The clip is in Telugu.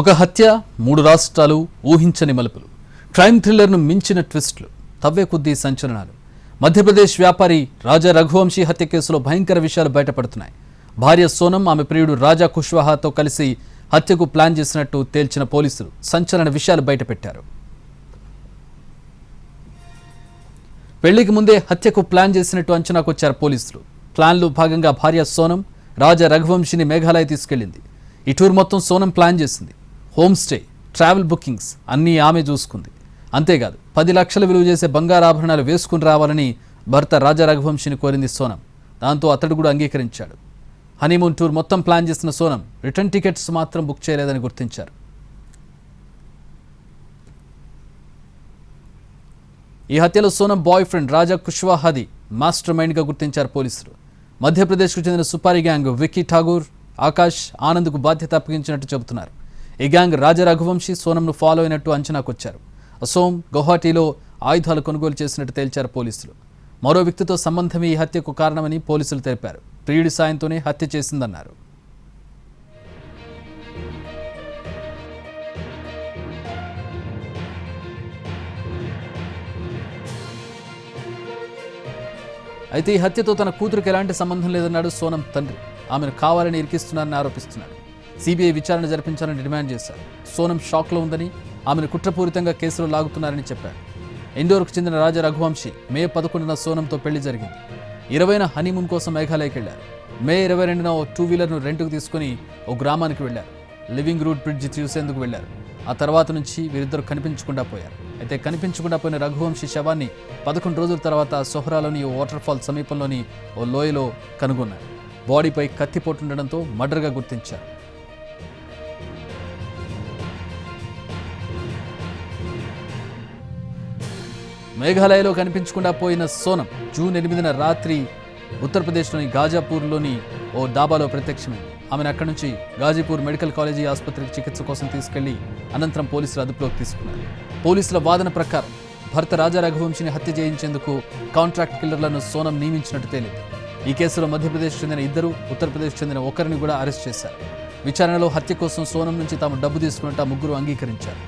ఒక హత్య మూడు రాష్ట్రాలు ఊహించని మలుపులు. క్రైమ్ థ్రిల్లర్ను మించిన ట్విస్ట్లు తవ్వే కొద్దీ సంచలనాలు. మధ్యప్రదేశ్ వ్యాపారి రాజా రఘువంశీ హత్య కేసులో భయంకర విషయాలు బయటపడుతున్నాయి. భార్య సోనం ఆమె ప్రియుడు రాజా కుష్వాహాతో కలిసి హత్యకు ప్లాన్ చేసినట్టు తేల్చిన పోలీసులు సంచలన విషయాలు బయటపెట్టారు. పెళ్ళికి ముందే హత్యకు ప్లాన్ చేసినట్టు అంచనాకు వచ్చారు పోలీసులు. ప్లాన్లో భాగంగా భార్య సోనం రాజా రఘువంశీని మేఘాలయ తీసుకెళ్ళింది ఈ టూర్ మొత్తం సోనం ప్లాన్ చేసింది. హోమ్స్టే ట్రావెల్ బుకింగ్స్ అన్నీ ఆమె చూసుకుంది. అంతేకాదు పది లక్షల విలువ చేసే బంగారు ఆభరణాలు వేసుకుని రావాలని భర్త రాజా రఘువంశిని కోరింది సోనం. దాంతో అతడు కూడా అంగీకరించాడు. హనీమూన్ టూర్ మొత్తం ప్లాన్ చేసిన సోనం రిటర్న్ టికెట్స్ మాత్రం బుక్ చేయలేదని గుర్తించారు. ఈ హత్యలో సోనం బాయ్ ఫ్రెండ్ రాజా కుష్వాహాది మాస్టర్ మైండ్గా గుర్తించారు పోలీసులు. మధ్యప్రదేశ్కు చెందిన సుపారీ గ్యాంగ్ విక్కీ ఠాగూర్ ఆకాష్ ఆనంద్కు బాధ్యత అప్పగించినట్టు చెబుతున్నారు. ఈ గ్యాంగ్ రాజ రఘువంశీ సోనంను ఫాలో అయినట్టు అంచనాకొచ్చారు. అసోం గౌహాటీలో ఆయుధాలు కొనుగోలు చేసినట్టు తేల్చారు పోలీసులు. మరో వ్యక్తితో సంబంధమే ఈ హత్యకు కారణమని పోలీసులు తెలిపారు. ప్రియుడి సాయంతోనే హత్య చేసిందన్నారు. అయితే ఈ హత్యతో తన కూతురికి ఎలాంటి సంబంధం లేదన్నాడు సోనం తండ్రి. ఆమెను కావాలని ఇరికిస్తున్నారని ఆరోపిస్తున్నాడు. సిబిఐ విచారణ జరిపించాలని డిమాండ్ చేశారు. సోనం షాక్లో ఉందని ఆమెను కుట్రపూరితంగా కేసులో లాగుతున్నారని చెప్పాడు ఇండోర్కు చెందిన రాజా రఘువంశీ మే పదకొండున సోనంతో పెళ్ళి జరిగింది. ఇరవైన హనీమూన్ కోసం మేఘాలయకి వెళ్ళారు మే ఇరవై రెండున ఓ టూ వీలర్ను రెంట్కు తీసుకుని ఓ గ్రామానికి వెళ్ళారు లివింగ్ రూట్ బ్రిడ్జ్ చూసేందుకు వెళ్ళారు ఆ తర్వాత నుంచి వీరిద్దరు కనిపించకుండా పోయారు. అయితే కనిపించకుండా పోయిన రఘువంశీ శవాన్ని పదకొండు రోజుల తర్వాత సొహరాలోని ఓ వాటర్ఫాల్ సమీపంలోని ఓ లోయలో కనుగొన్నారు. బాడీపై కత్తిపోటుండడంతో మర్డర్గా గుర్తించారు. మేఘాలయలో కనిపించకుండా పోయిన సోనం జూన్ ఎనిమిదిన రాత్రి ఉత్తరప్రదేశ్లోని గాజాపూర్లోని ఓ డాబాలో ప్రత్యక్షమైంది. ఆమెను అక్కడి నుంచి గాజీపూర్ మెడికల్ కాలేజీ ఆసుపత్రికి చికిత్స కోసం తీసుకెళ్ళి అనంతరం పోలీసులు అదుపులోకి తీసుకున్నారు. పోలీసుల వాదన ప్రకారం భర్త రాజా రఘువంశిని హత్య చేయించేందుకు కాంట్రాక్ట్ కిల్లర్లను సోనం నియమించినట్టు తేలింది. ఈ కేసులో మధ్యప్రదేశ్ చెందిన ఇద్దరు ఉత్తరప్రదేశ్ చెందిన ఒకరిని కూడా అరెస్ట్ చేశారు. విచారణలో హత్య కోసం సోనం నుంచి తాము డబ్బు తీసుకున్నట్టు ఆ ముగ్గురు అంగీకరించారు.